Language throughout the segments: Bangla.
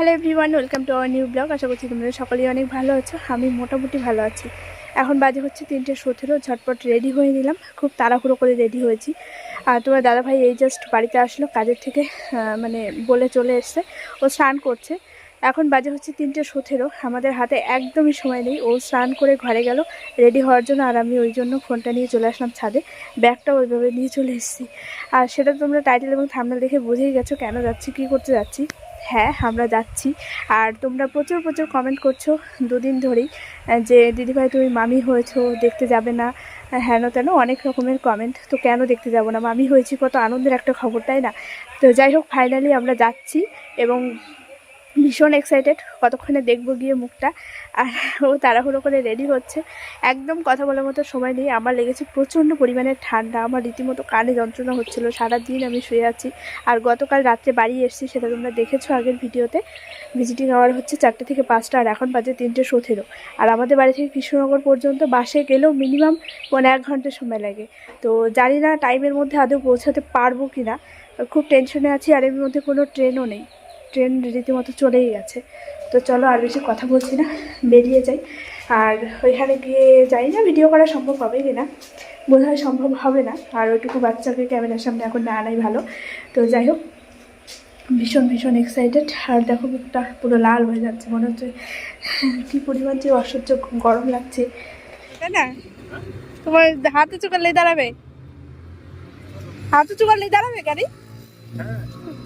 Hello everyone welcome to our new blog আশা করছি তোমরা সকলেই অনেক ভালো আছো। আমি মোটামুটি ভালো আছি। এখন বাজে হচ্ছে তিনটে সতেরো, ঝটপট রেডি হয়ে নিলাম। খুব তাড়াহুড়ো করে রেডি হয়েছি। আর তোমার দাদাভাই এই জাস্ট বাড়িতে আসলো, কাজের থেকে মানে বলে চলে এসছে। ও স্নান করছে। এখন বাজে হচ্ছে তিনটে সতেরো। আমাদের হাতে একদমই সময় নেই। ও স্নান করে ঘরে গেল রেডি হওয়ার জন্য। আর আমি ওই জন্য ফোনটা নিয়ে চলে আসলাম ছাদে। ব্যাগটা ওইভাবে নিয়ে চলে এসেছি। আর সেটা তোমরা টাইটেল এবং থামনেল দেখে বুঝেই গেছো কেন যাচ্ছি, কী করতে যাচ্ছি। হ্যাঁ আমরা যাচ্ছি। আর তোমরা প্রচুর প্রচুর কমেন্ট করছ দুদিন ধরেই যে, দিদিভাই, তুমি মামি হয়েছো, দেখতে যাবে না। হেন তেন, অনেক রকমের কমেন্ট তো কেন দেখতে যাব না? মামি হয়েছি, কত আনন্দের একটা খবর, তাই না? তো যাই হোক ফাইনালি আমরা যাচ্ছি এবং ভীষণ এক্সাইটেড কতক্ষণে দেখব গিয়ে মুখটা? আর ও তাড়াহুড়ো করে রেডি হচ্ছে। একদম কথা বলার মতো সময় নেই। আমার লেগেছে প্রচণ্ড পরিমাণে ঠান্ডা। আমার রীতিমতো কানে যন্ত্রণা হচ্ছিল। সারাদিন আমি শুয়ে আছি। আর গতকাল রাত্রে বাড়ি এসেছি, সেটা তোমরা দেখেছ আগের ভিডিওতে। ভিজিটিং আওয়ার হচ্ছে চারটে থেকে পাঁচটা, আর এখন বাজে তিনটে সতেরো। আর আমাদের বাড়ি থেকে কৃষ্ণনগর পর্যন্ত বাসে গেলেও মিনিমাম মানে এক ঘণ্টা সময় লাগে। তো জানি না টাইমের মধ্যে আদৌ পৌঁছাতে পারব কি না খুব টেনশনে আছি, আর এর মধ্যে কোনো ট্রেনও নেই। ট্রেন রীতিমতো চলেই গেছে। তো চলো আর বেশি কথা বলছি না বেরিয়ে যাই। আর ওইখানে গিয়ে যাই না ভিডিও করা সম্ভব হবে কি না বোধ হয় সম্ভব হবে না। আর ওইটুকু বাচ্চাকে ক্যামেরার সামনে এখন না আনাই ভালো। তো যাই হোক ভীষণ ভীষণ এক্সাইটেড আর দেখো মুখটা পুরো লাল হয়ে যাচ্ছে মনে হচ্ছে কী পরিমাণ যে অসহ্য গরম লাগছে। তাই না? তোমার হাতে চুকালেই দাঁড়াবে। হাতে চুকালেই দাঁড়াবে গাড়ি?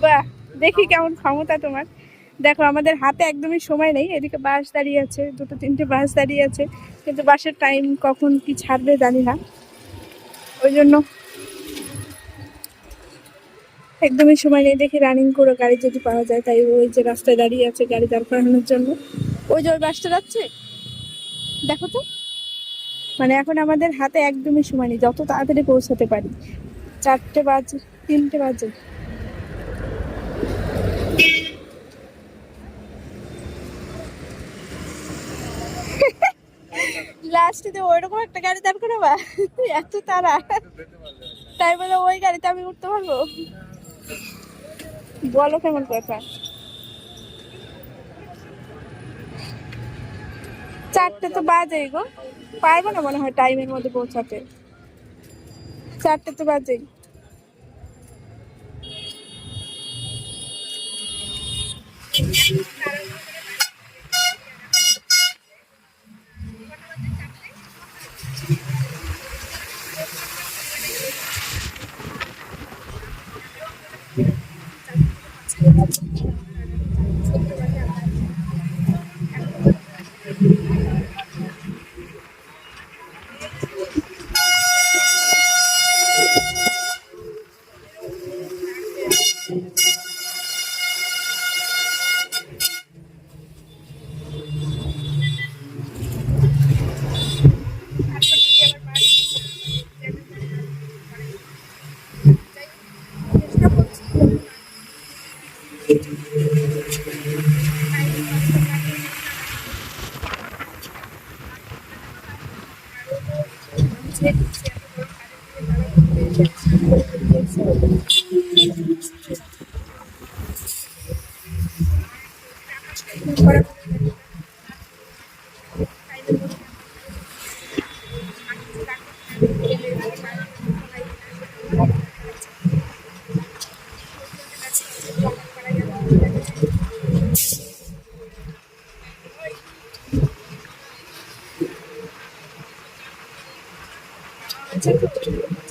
বাহ! দেখি কেমন ক্ষমতা তোমার। দেখো, আমাদের হাতে একদমই সময় নেই। এদিকে বাস দাঁড়িয়ে আছে, দুটো তিনটে বাস দাঁড়িয়ে আছে। কিন্তু বাসের টাইম কখন কি ছাড়বে জানি না। ওই জন্য একদমই সময় নেই। দেখি রানিং করে গাড়ি যদি পাওয়া যায়, তাই ওই যে রাস্তায় দাঁড়িয়ে আছে গাড়ি দাঁড় করানোর জন্য। ওই যে ওই বাসটা যাচ্ছে? দেখো তো। মানে এখন আমাদের হাতে একদমই সময় নেই, যত তাড়াতাড়ি পৌঁছাতে পারি। চারটে বাজে, তিনটে বাজে। লাস্টে তো ওইরকম একটা গাড়ি দাঁড় করাবা এত তারা তাই বলে ওই গাড়িতে আমি উঠতে পারব? বলো কেমন কথা। চারটে তো বাজেই গো। পারব না মনে হয় টাইমের মধ্যে পৌঁছাতে। চারটে তো বাজেই।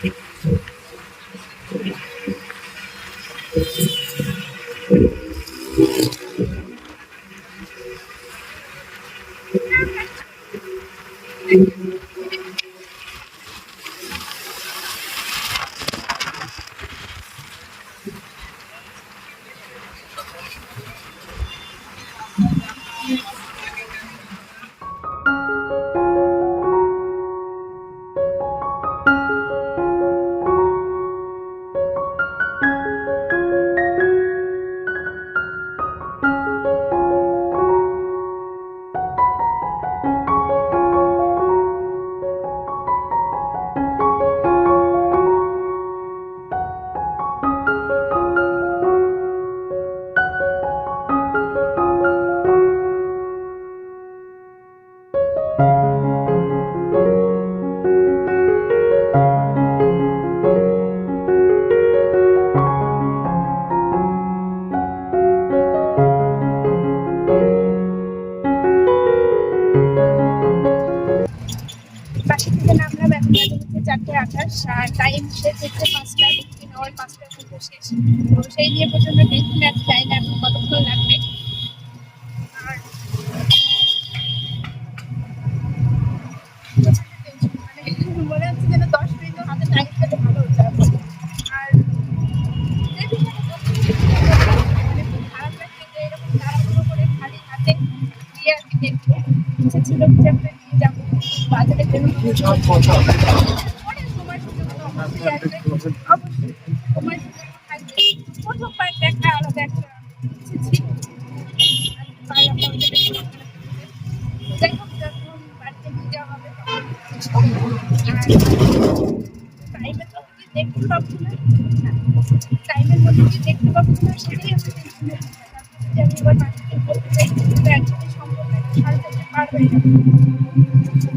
Thank you. টাইমের মধ্যে কি দেখতে পাবো না না সেটাই আমার টেনশন যে আমি এবার বাড়িতে বলতে চাই কিন্তু একদমই সম্ভব না সাড়ে চারটে পার হয়ে যাবে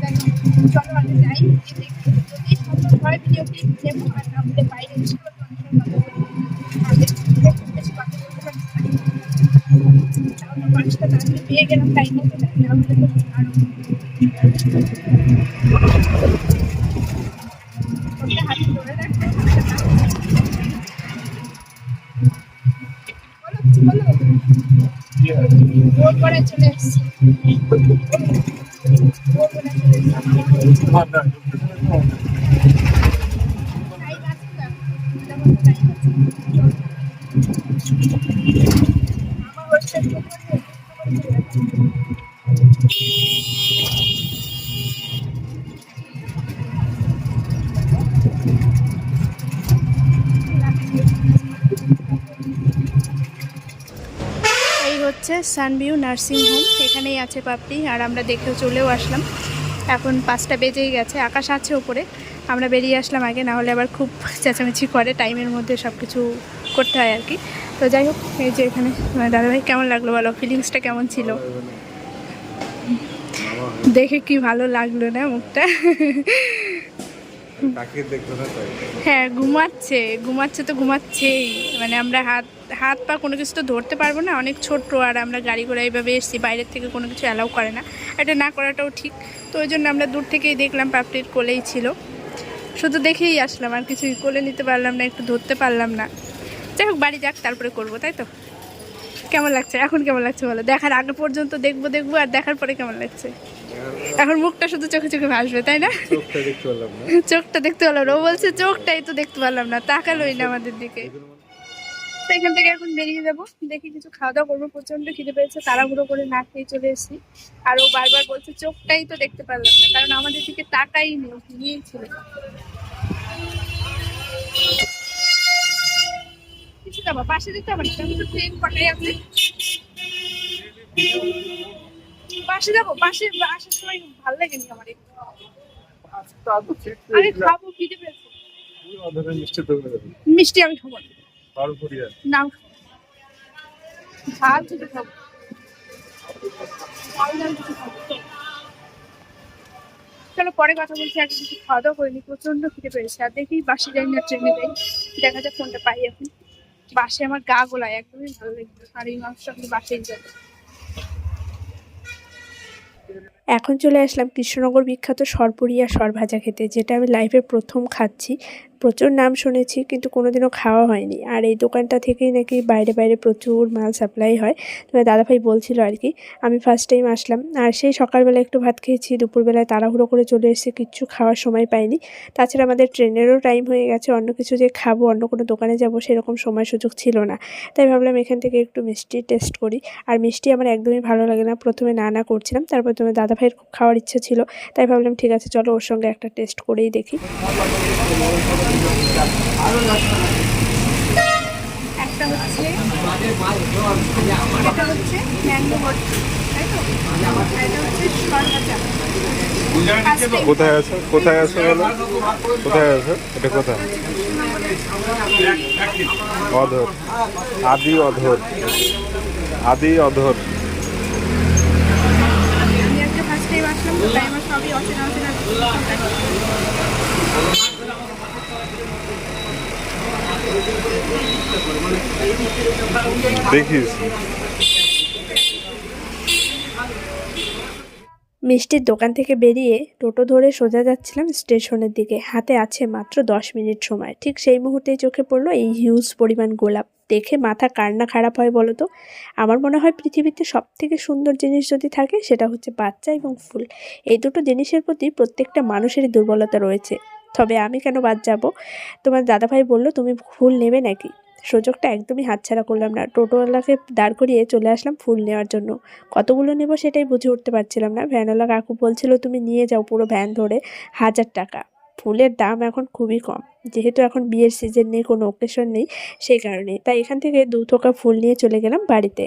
যাই হোক, চলো আগে যাই গিয়ে দেখি যদি সম্ভব হয় ভিডিও ক্লিপ নেব আর না হলে বাইরে এসে কোনো কথা বলব। আর একটু বেশি কথা বলতে পারছি না। তাহলে পাঁচটা তাড়াতাড়ি পেয়ে গেলাম টাইম মতো না হলে তো আরও ফোনটা হাতে ধরে রাখতে বলো কিছু বলো ভোর করে চলে এসছি ভোর করে চলে এসছি টাইম আছে তো মোটামুটি টাইম আছে আমার হোস্টেল এই হচ্ছে সানভিউ নার্সিং হোম এখানেই আছে পাপড়ি আর আমরা দেখেও চলেও আসলাম। এখন পাঁচটা বেজেই গেছে আকাশ আছে ওপরে। আমরা বেরিয়ে আসলাম আগে না হলে আবার খুব চেঁচামেচি করে টাইমের মধ্যে সব কিছু করতে হয় আর কি। তো যাই হোক এই যে এখানে দাদাভাই কেমন লাগল বলো? ফিলিংসটা কেমন ছিল? দেখে কি ভালো লাগল না মুখটা? হ্যাঁ ঘুমাচ্ছে ঘুমাচ্ছে তো ঘুমাচ্ছেই। মানে আমরা হাত হাত পা কোনো কিছু তো ধরতে পারব না, অনেক ছোট্ট আর আমরা গাড়ি ঘোড়া এইভাবে এসেছি, বাইরের থেকে কোনো কিছু অ্যালাউ করে না। এটা না করাটাও ঠিক। তো ওই জন্য আমরা দূর থেকেই দেখলাম পাপড়ির কোলেই ছিল। শুধু দেখেই আসলাম, আর কিছুই কোলে নিতে পারলাম না, একটু ধরতে পারলাম না। যাই হোক, বাড়ি যাক, তারপরে করব, তাই তো? কেমন লাগছে? এখন কেমন লাগছে বলো? দেখার আগে পর্যন্ত দেখব দেখব, আর দেখার পরে কেমন লাগছে? এখন মুখটা শুধু চোখে চোখে ভাসবে তাই না? চোখটা দেখতে পারলাম না। ও বলছে চোখটাই তো দেখতে পারলাম না তাকালোই না আমাদের দিকে। এখান থেকে এখন বেরিয়ে যাব দেখি কিছু খাওয়া দাওয়া করব। প্রচণ্ড খিদে পেয়েছে তাড়াহুড়ো করে না খেয়ে চলে এসেছি। আর ও বারবার বলছে চোখটাই তো দেখতে পারলাম না। কারণ আমাদের দিকে তাকাই নেই নিয়েছিল কিছু যাব পাশে দেখতে হবে না আমি ট্রেন কটাই আপনি পাশে যাব পাশে আসার সময় ভালো লাগেনি আমার আরে খাব খিদে পেয়েছে। মিষ্টি আমি খাব না। খাব খাব। চলো। পরে কথা বলছি আগে কিছু খাওয়া দাওয়া করিনি প্রচণ্ড খিদে পেয়েছে। আর দেখি বাসে যাই না ট্রেনে যাই। দেখা যাক ফোনটা পাই এখন। বাসে আমার গা গোলায় একদমই ভালো লাগবে আর এই মাংসটা আমি বাসেই যাবে। এখন চলে আসলাম কৃষ্ণনগর বিখ্যাত সরপুরিয়া সরভাজা খেতে যেটা আমি লাইফে প্রথম খাচ্ছি। প্রচুর নাম শুনেছি, কিন্তু কোনোদিনও খাওয়া হয়নি। আর এই দোকানটা থেকেই নাকি বাইরে বাইরে প্রচুর মাল সাপ্লাই হয়। তোমার দাদাভাই বলছিল আর কি, আমি ফার্স্ট টাইম আসলাম। আর সেই সকালবেলা একটু ভাত খেয়েছি, দুপুরবেলায় তাড়াহুড়ো করে চলে এসেছি, কিচ্ছু খাওয়ার সময় পাইনি। তাছাড়া আমাদের ট্রেনেরও টাইম হয়ে গেছে, অন্য কিছু যে খাব, অন্য কোনো দোকানে যাব, সেরকম সময় সুযোগ ছিল না। তাই ভাবলাম এখান থেকে একটু মিষ্টি টেস্ট করি। আর মিষ্টি আমার একদমই ভালো লাগে না, প্রথমে না না করছিলাম। তারপর তোমার দাদাভাইয়ের খুব খাওয়ার ইচ্ছা ছিল, তাই ভাবলাম ঠিক আছে, চলো ওর সঙ্গে একটা টেস্ট করেই দেখি। একটা হচ্ছে এটা হচ্ছে ম্যাঙ্গো বট্টি তাই তো? এটা হচ্ছে সরভাজা কোথায় আছে? কোথায় আছে বলো? কোথায় আছে? এটা কোথায়? অধর। আদি অধর। আদি অধর। আমি আজকে ফার্স্ট টাইম আসলাম তাই আমার সবই অচেনা অচেনা। দেখিস মিষ্টির দোকান থেকে বেরিয়ে টোটো ধরে সোজা যাচ্ছিলাম স্টেশনের দিকে। হাতে আছে মাত্র দশ মিনিট সময়। ঠিক সেই মুহূর্তেই চোখে পড়ল এই হিউজ পরিমাণ গোলাপ। দেখে মাথা কার না খারাপ হয় বলো তো? আমার মনে হয় পৃথিবীতে সব থেকে সুন্দর জিনিস যদি থাকে, সেটা হচ্ছে বাচ্চা এবং ফুল। এই দুটো জিনিসের প্রতি প্রত্যেকটা মানুষেরই দুর্বলতা রয়েছে। তবে আমি কেন বাদ যাব? তোমার দাদাভাই বলল, তুমি ফুল নেবে নাকি? সুযোগটা একদমই হাতছাড়া করলাম না। টোটোওয়ালাকে দাঁড় করিয়ে চলে আসলাম ফুল নেওয়ার জন্য। কতগুলো নেব সেটাই বুঝে উঠতে পারছিলাম না। ভ্যানওয়ালা কাকু বলছিল, তুমি নিয়ে যাও পুরো ভ্যান ধরে, হাজার টাকা। ফুলের দাম এখন খুবই কম। যেহেতু এখন বিয়ের সিজন নেই, কোনো ওকেশন নেই সেই কারণে। তাই এখান থেকে দু থোকা ফুল নিয়ে চলে গেলাম বাড়িতে।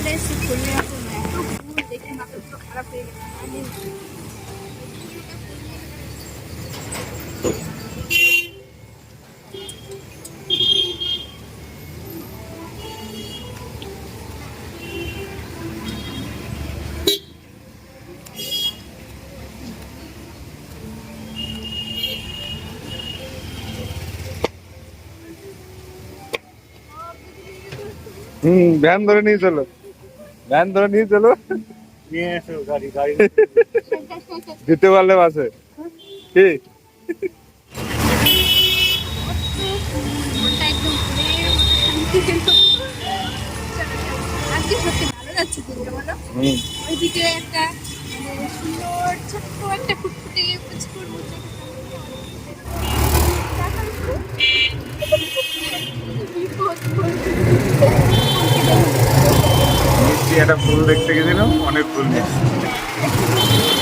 চলে এসেছি এত দেখে মাথা খারাপ হয়ে গেছে হুম ভ্যান ধরে নিয়ে চলো ভ্যান ধরে নিয়ে চলো। নিয়ে এসো গাড়ি গাড়ি। দিতে পারলে বাসে। কি? মনটা একদম একটা ফুল দেখতে গেছিলাম অনেক ফুল মিষ্টি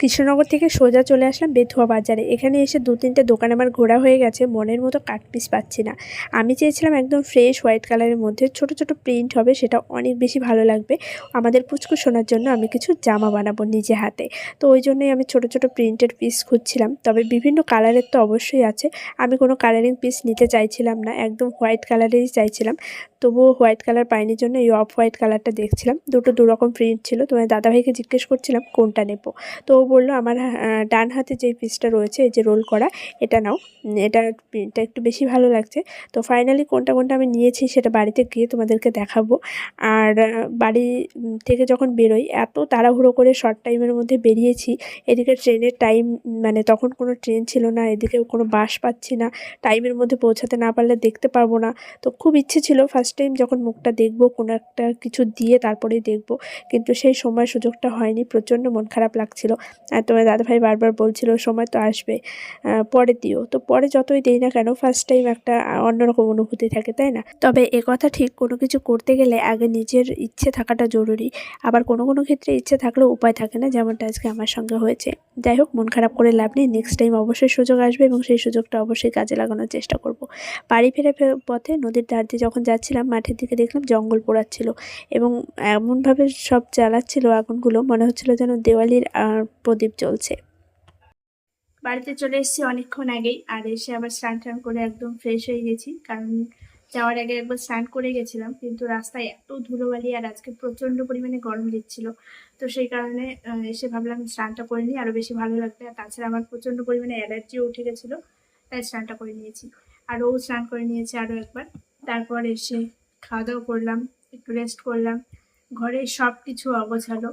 কৃষ্ণনগর থেকে সোজা চলে আসলাম বেথুয়া বাজারে। এখানে এসে দু তিনটে দোকান আমার ঘোরা হয়ে গেছে, মনের মতো কাট পিস পাচ্ছি না। আমি চেয়েছিলাম একদম ফ্রেশ হোয়াইট কালারের মধ্যে ছোট ছোট প্রিন্ট হবে, সেটা অনেক বেশি ভালো লাগবে। আমাদের পুচকু শোনার জন্য আমি কিছু জামা বানাবো নিজে হাতে। তো ওই জন্যই আমি ছোট ছোট প্রিন্টের পিস খুঁজছিলাম। তবে বিভিন্ন কালারের তো অবশ্যই আছে। আমি কোনো কালারিং পিস নিতে চাইছিলাম না, একদম হোয়াইট কালারেরই চাইছিলাম। তবুও হোয়াইট কালার পাইনি জন্য এই অফ হোয়াইট কালারটা দেখছিলাম। দুটো দু রকম প্রিন্ট ছিল তোমার দাদাভাইকে জিজ্ঞেস করছিলাম, কোনটা নেব? তো বলল আমার ডান হাতে যে পিসটা রয়েছে এই যে রোল করা এটা নাও। উম, এটা একটু বেশি ভালো লাগছে। তো ফাইনালি কোনটা কোনটা আমি নিয়েছি সেটা বাড়িতে গিয়ে তোমাদেরকে দেখাবো। আর বাড়ি থেকে যখন বেরোই এত তাড়াহুড়ো করে শর্ট টাইমের মধ্যে বেরিয়েছি। এদিকে ট্রেনের টাইম মানে তখন কোনো ট্রেন ছিল না এদিকে কোনো বাস পাচ্ছি না। টাইমের মধ্যে পৌঁছাতে না পারলে দেখতে পারব না। তো খুব ইচ্ছে ছিল ফার্স্ট টাইম যখন মুখটা দেখব কোনো একটা কিছু দিয়ে তারপরেই দেখব। কিন্তু সেই সময় সুযোগটা হয়নি প্রচণ্ড মন খারাপ লাগছিল। আর তোমার দাদাভাই বারবার বলছিল, সময় তো আসবে পরে দিও। তো পরে যতই দিই না কেন ফার্স্ট টাইম একটা অন্যরকম অনুভূতি থাকে, তাই না? তবে কথা ঠিক, কোনো কিছু করতে গেলে আগে নিজের ইচ্ছে থাকাটা জরুরি। আবার কোনো কোনো ক্ষেত্রে ইচ্ছে থাকলেও উপায় থাকে না, যেমনটা আজকে আমার সঙ্গে হয়েছে। যাই হোক, মন খারাপ করে লাভ নেই। নেক্সট টাইম অবশ্যই সুযোগ আসবে এবং সেই সুযোগটা অবশ্যই কাজে লাগানোর চেষ্টা করব। বাড়ি ফেরার পথে নদীর ধার দিয়ে যখন যাচ্ছিলাম, মাঠের দিকে দেখলাম জঙ্গল পোড়াচ্ছিল এবং এমনভাবে সব জ্বালাচ্ছিল আগুনগুলো, মনে হচ্ছিল যেন দেওয়ালির প্রদীপ জ্বলছে। বাড়িতে চলে এসেছি অনেকক্ষণ আগেই, আর এসে আবার স্নান টান করে একদম ফ্রেশ হয়ে গেছি, কারণ যাওয়ার আগে একবার স্নান করে গেছিলাম, কিন্তু রাস্তায় এত ধুলোবালি আর আজকে প্রচণ্ড পরিমাণে গরম দিচ্ছিল। তো সেই কারণে এসে ভাবলাম স্নানটা করে নিই আরও বেশি ভালো লাগবে, আর তাছাড়া আমার প্রচণ্ড পরিমাণে অ্যালার্জিও উঠে গেছিল, তাই স্নানটা করে নিয়েছি। আর ও স্নান করে নিয়েছে আরও একবার, তারপর এসে খাওয়া দাওয়া করলাম, একটু রেস্ট করলাম ঘরে সব কিছু অগোছালো।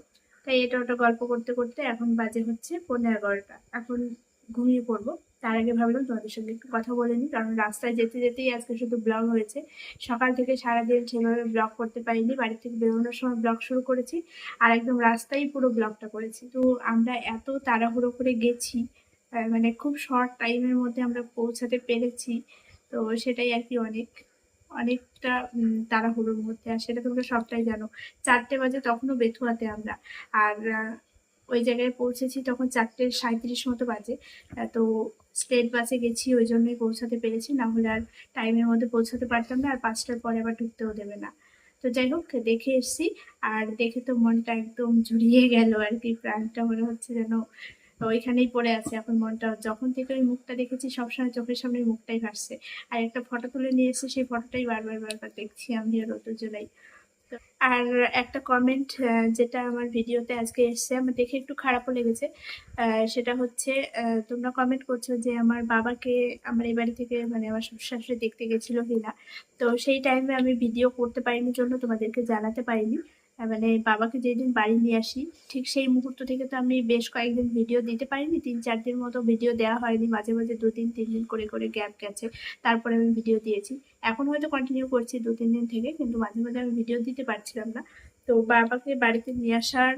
তাই এটা ওটা গল্প করতে করতে এখন বাজে হচ্ছে পনেরো এগারোটা। এখন ঘুমিয়ে পড়ব। তার আগে ভাবলাম তোমাদের সঙ্গে একটু কথা বলে নিই, কারণ রাস্তায় যেতে যেতেই আজকে শুধু ব্লগ হয়েছে। সকাল থেকে সারাদিন সেভাবে ব্লগ করতে পারিনি, বাড়ি থেকে বেরোনোর সময় ব্লগ শুরু করেছি আর একদম রাস্তায় পুরো ব্লগটা করেছি। তো আমরা এত তাড়াহুড়ো করে গেছি মানে খুব শর্ট টাইমের মধ্যে আমরা পৌঁছাতে পেরেছি। তো সেটাই আর কি অনেক। অনেকটা তাড়াহুড়োর মধ্যে আর সেটা তোমরা সবটাই জানো। চারটে বাজে তখনও বেথুয়াতে আমরা। আর ওই জায়গায় পৌঁছেছি তখন চারটে সাঁত্রিশ মতো বাজে। তো স্টেট বাসে গেছি, ওই জন্যই পৌঁছাতে পেরেছি। না হলে আর টাইমের মধ্যে পৌঁছাতে পারতাম না, আর পাঁচটার পরে আবার ঢুকতেও দেবে না। তো যাই হোক, দেখে এসছি। আর দেখে তো মনটা একদম জুড়িয়ে গেল আর কি, প্রাণটা মনে হচ্ছে যেন ওইখানেই পড়ে আছে এখন মনটা। যখন থেকে ওই মুখটা দেখেছি, সবসময় চোখের সামনে মুখটাই ভাসছে। আর একটা ফটো তুলে নিয়ে এসে সেই ফটোটাই বারবার বারবার দেখছি আমি আর রোদ জোলাই। আর একটা কমেন্ট যেটা আমার ভিডিওতে আজকে এসছে, আমার দেখে একটু খারাপও লেগেছে। সেটা হচ্ছে তোমরা কমেন্ট করছ যে আমার বাবাকে আমার এই বাড়ি থেকে মানে আমার শ্বশুর দেখতে গেছিল কিনা। তো সেই টাইমে আমি ভিডিও করতে পারিনি জন্য তোমাদেরকে জানাতে পারিনি। মানে বাবাকে যেদিন বাড়ি নিয়ে আসি, ঠিক সেই মুহূর্ত থেকে তো আমি বেশ কয়েকদিন ভিডিও দিতে পারিনি, তিন চার দিন মতো ভিডিও দেওয়া হয়নি, মাঝে মাঝে দু তিন তিন দিন করে করে গ্যাপ গেছে, তারপরে আমি ভিডিও দিয়েছি। এখন হয়তো কন্টিনিউ করছি দু তিন দিন থেকে, কিন্তু মাঝে মাঝে আমি ভিডিও দিতে পারছিলাম না। তো বাবাকে বাড়িতে নিয়ে আসার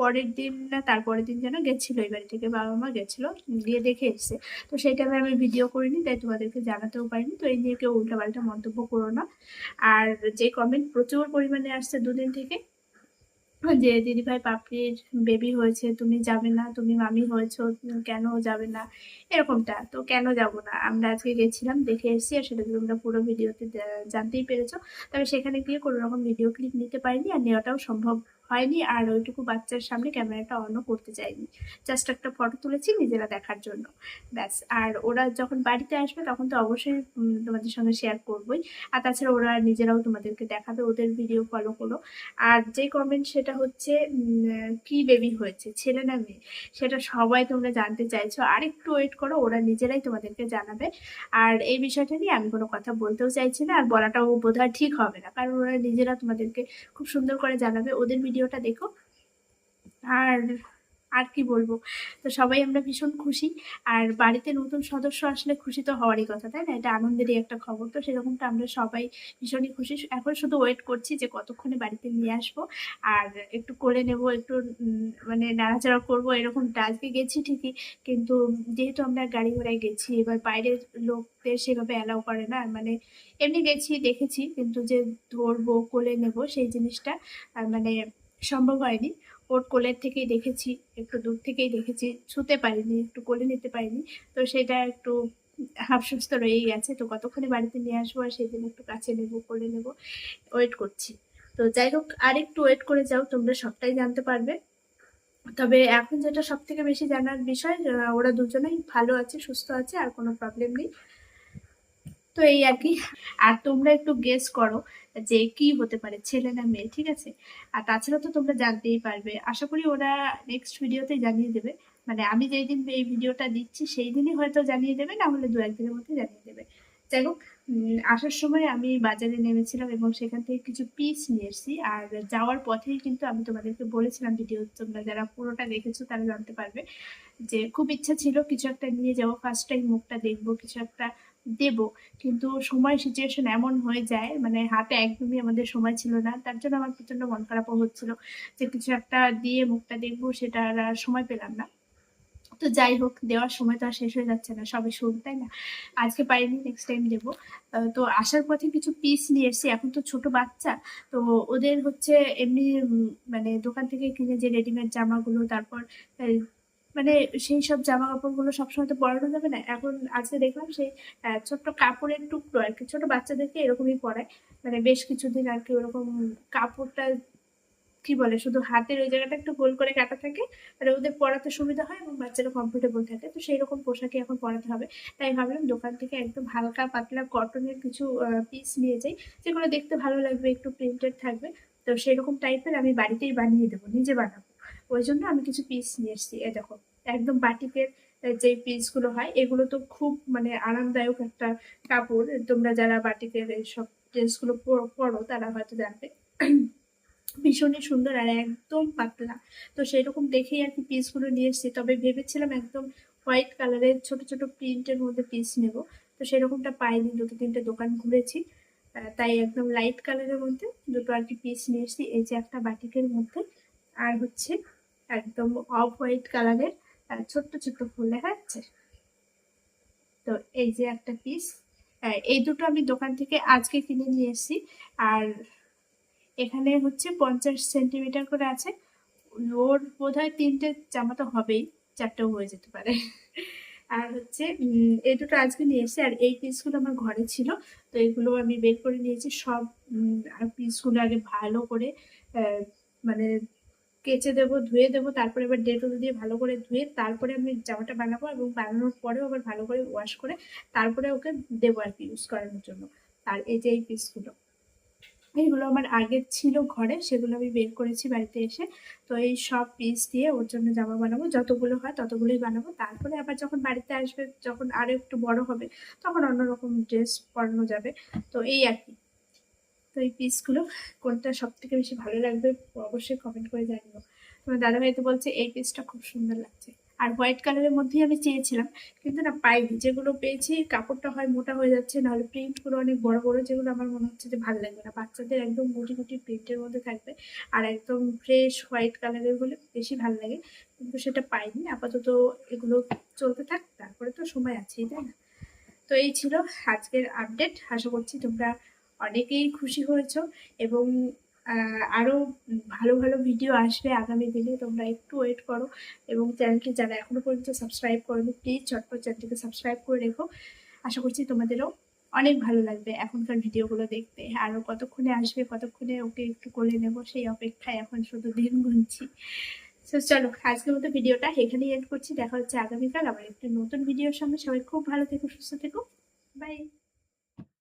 পরের দিন না তারপরের দিন যেন গেছিল, এই বাড়ি থেকে বাবা মা গেছিল, গিয়ে দেখে এসছে। তো সেই টাইমে আমি ভিডিও করিনি, তাই তোমাদেরকে জানাতেও পারিনি। তো এই নিয়ে কেউ উল্টাপাল্টা মন্তব্য করো না। আর যে কমেন্ট প্রচুর পরিমাণে আসছে দুদিন থেকে, যে দিদিভাই পাপড়ির বেবি হয়েছে, তুমি যাবে না, তুমি মামি হয়েছো, কেন যাবে না, এরকমটা। তো কেন যাব না? আমরা আজকে গেছিলাম, দেখে এসেছি, আর সেটা তোমরা পুরো ভিডিওতে জানতেই পেরেছ। তবে সেখানে গিয়ে কোনো রকম ভিডিও ক্লিপ নিতে পারিনি, আর নেওয়াটাও সম্ভব হয়নি আর ওইটুকু বাচ্চার সামনে ক্যামেরাটা অনও করতে চাইনি জাস্ট একটা ফটো তুলেছি নিজেরা দেখার জন্য। ব্যাস, আর ওরা যখন বাড়িতে আসবে তখন তো অবশ্যই তোমাদের সঙ্গে শেয়ার করবোই। আর তাছাড়া ওরা নিজেরাও তোমাদেরকে দেখাবে, ওদের ভিডিও ফলো করো। আর যে কমেন্ট সেটা হচ্ছে কি বেবি হয়েছে, ছেলে না মেয়ে? সেটা সবাই তোমরা জানতে চাইছো। আর একটু ওয়েট করো, ওরা নিজেরাই তোমাদেরকে জানাবে। আর এই বিষয়টা নিয়ে আমি কোনো কথা বলতেও চাইছি না, আর বলাটাও বোধহয় ঠিক হবে না। কারণ ওরা নিজেরা তোমাদেরকে খুব সুন্দর করে জানাবে। ওদের ভিডিওটা দেখো। আর আর কি বলব? তো সবাই আমরা ভীষণ খুশি। আর বাড়িতে নতুন সদস্য আসলে খুশি তো হওয়ারই কথা, তাই না? এটা আনন্দেরই একটা খবর। তো সেরকমটা আমরা সবাই ভীষণই খুশি। এখন শুধু ওয়েট করছি যে কতক্ষণে বাড়িতে নিয়ে আসব। আর একটু করে নেব, একটু মানে নাড়াচাড়া করব, এরকমটা। আজকে গেছি ঠিকই, কিন্তু যেহেতু আমরা গাড়ি ঘোড়ায় গেছি, এবার বাইরের লোকদের সেভাবে অ্যালাউ করে না। মানে এমনি গেছি, দেখেছি, কিন্তু যে ধরবো, কোলে নেব, সেই জিনিসটা মানে সম্ভব হয়নি। ওর কোলের থেকেই দেখেছি, একটু দূর থেকেই দেখেছি। ছুতে পারিনি, একটু কোলে নিতে পারিনি। তো সেটা একটু আফসোস তো রয়েই গেছে। তো কতক্ষণে বাড়িতে নিয়ে আসব আর সেই দিন একটু কাছে নেব, কোলে নেব? ওয়েট করছি। তো যাই হোক আর একটু ওয়েট করে যাও, তোমরা সবটাই জানতে পারবে। তবে এখন যেটা সব থেকে বেশি জানার বিষয় ওরা দুজনেই ভালো আছে, সুস্থ আছে, আর কোনো প্রবলেম নেই। তো এই আর কি। আর তোমরা একটু গেস করো যে কি হতে পারে, ছেলে না মেয়ে, ঠিক আছে? আর তাছাড়া তো তোমরা জানতেই পারবে। আশা করি ওরা নেক্সট ভিডিওতে জানিয়ে দেবে। মানে আমি যেই দিন এই ভিডিওটা দিচ্ছি সেই দিনই হয়তো জানিয়ে দেবে, না হলে দু একদিনের মধ্যে জানিয়ে দেবে। যাই হোক আসার সময় আমি বাজারে নেমেছিলাম এবং সেখান থেকে কিছু পিস নিয়ে এসেছি। আর যাওয়ার পথেই কিন্তু আমি তোমাদেরকে বলেছিলাম ভিডিও তোমরা যারা পুরোটা দেখেছ তারা জানতে পারবে যে খুব ইচ্ছা ছিল কিছু একটা নিয়ে যাব। ফার্স্ট টাইম মুখটা দেখব, কিছু একটা দেবো। কিন্তু সময় সিচুয়েশন এমন হয়ে যায় মানে হাতে একদমই আমাদের সময় ছিল না, তার জন্য আমার প্রচণ্ড মন খারাপও হচ্ছিল যে কিছু একটা দিয়ে মুখটা দেখব, সেটা আর সময় পেলাম না। তো যাই হোক, দেওয়ার সময় তো আর শেষ হয়ে যাচ্ছে না, সবে শুরু, তাই না? আজকে পারিনি নেক্সট টাইম দেবো। তো আসার পথে কিছু পিস নিয়ে এসেছি, এখন তো ছোট বাচ্চা, তো ওদের হচ্ছে এমনি মানে দোকান থেকে কিনে যে রেডিমেড জামাগুলো, তারপর মানে সেই সব জামা কাপড়গুলো সবসময় তো পরানো যাবে না। এখন আজকে দেখলাম সেই ছোট্ট কাপড়ের টুকরো আর কি, ছোট বাচ্চাদেরকে এরকমই পরায়। মানে বেশ কিছুদিন আর কি ওরকম কাপড়টা কি বলে, শুধু হাতের ওই জায়গাটা একটু গোল করে কাটা থাকে মানে ওদের পড়াতে সুবিধা হয় এবং বাচ্চারা কমফোর্টেবল থাকে। তো সেই রকম পোশাকে এখন পড়াতে হবে। তাই ভাবলাম দোকান থেকে একদম হালকা পাতলা কটনের কিছু পিস নিয়ে যাই, যেগুলো দেখতে ভালো লাগবে, একটু প্রিন্টেড থাকবে। তো সেই রকম টাইপের আমি বাড়িতেই বানিয়ে দেবো, নিজে বানাবো। ওই জন্য আমি কিছু পিস নিয়ে এসেছি। এ দেখো, একদম বাটিকের যে পিসগুলো হয়, এগুলো তো খুব মানে আরামদায়ক একটা কাপড়। তোমরা যারা বাটিকের এইসব ড্রেসগুলো পরো- তারা হয়তো জানবে। ভীষণই সুন্দর আর একদম পাতলা। তো সেরকম দেখেই আর কি পিসগুলো নিয়ে এসেছি। তবে ভেবেছিলাম একদম হোয়াইট কালারের ছোট ছোট প্রিন্টের মধ্যে পিস নেব। তো সেরকমটা পাইনি, দুটো তিনটে দোকান ঘুরেছি। তাই একদম লাইট কালারের মধ্যে দুটো আর কি পিস নিয়ে এসেছি। এই যে একটা বাটিকের মধ্যে। আর হচ্ছে একদম অফ হোয়াইট কালারের ছোট্ট ছোট্ট ফুল দেখা যাচ্ছে তো এই যে একটা পিস এই দুটো আমি দোকান থেকে আজকে কিনে নিয়ে এসেছি। আর এখানে হচ্ছে পঞ্চাশ সেন্টিমিটার করে আছে। ওর বোধ হয় তিনটে জামা তো হবেই, চারটেও হয়ে যেতে পারে। আর হচ্ছে এই দুটো আজকে নিয়ে এসেছি। আর এই পিসগুলো আমার ঘরে ছিল, তো এগুলো আমি বের করে নিয়েছি। সব পিসগুলো আগে ভালো করে মানে কেচে দেবো, ধুয়ে দেবো, তারপরে এবার ডেটল দিয়ে ভালো করে ধুয়ে তারপরে আমি জামাটা বানাবো এবং বানানোর পরেও আবার ভালো করে ওয়াশ করে তারপরে ওকে দেবো আর কি ইউজ করানোর জন্য। আর এই যে এই পিসগুলো এইগুলো আমার আগের ছিল ঘরে, সেগুলো আমি বের করেছি বাড়িতে এসে। তো এই সব পিস দিয়ে ওর জন্য জামা বানাবো, যতগুলো হয় ততগুলোই বানাবো। তারপরে আবার যখন বাড়িতে আসবে, যখন আরও একটু বড় হবে, তখন অন্যরকম ড্রেস পরানো যাবে। তো এই আর কি। তো এই পিসগুলো কোনটা সব থেকে বেশি ভালো লাগবে অবশ্যই কমেন্ট করে জানিও। তোমার দাদাভাই তো বলছে এই পিসটা খুব সুন্দর লাগছে। আর হোয়াইট কালারের মধ্যেই আমি চেয়েছিলাম, কিন্তু না পাইনি। যেগুলো পেয়েছি, কাপড়টা হয় মোটা হয়ে যাচ্ছে, নাহলে প্রিন্টগুলো অনেক বড় বড়, যেগুলো আমার মনে হচ্ছে যে ভালো লাগবে না। বাচ্চাদের একদম গুটি গুটি প্রিন্টের মধ্যে থাকবে। আর একদম ফ্রেশ হোয়াইট কালারের হলে বেশি ভালো লাগে, কিন্তু সেটা পাইনি। আপাতত এগুলো চলতে থাক, তারপরে তো সময় আছেই, তাই না? তো এই ছিল আজকের আপডেট আশা করছি তোমরা অনেকেই খুশি হয়েছো এবং আরও ভালো ভালো ভিডিও আসবে আগামী দিনে, তোমরা একটু ওয়েট করো এবং চ্যানেলটি যারা এখনও পর্যন্ত সাবস্ক্রাইব করেনি প্লিজ চটপট চ্যানেলটিকে সাবস্ক্রাইব করে রেখো। আশা করছি তোমাদেরও অনেক ভালো লাগবে এখনকার ভিডিওগুলো দেখতে। আরও কতক্ষণে আসবে, কতক্ষণে ওকে একটু করে নেব, সেই অপেক্ষায় এখন শুধু দিন গুনছি। তো চলো, আজকের মতো ভিডিওটা এখানেই এন্ড করছি। দেখা হচ্ছে আগামীকাল আবার একটি নতুন ভিডিওর সঙ্গে। সবাই খুব ভালো থেকো, সুস্থ থেকো। বাই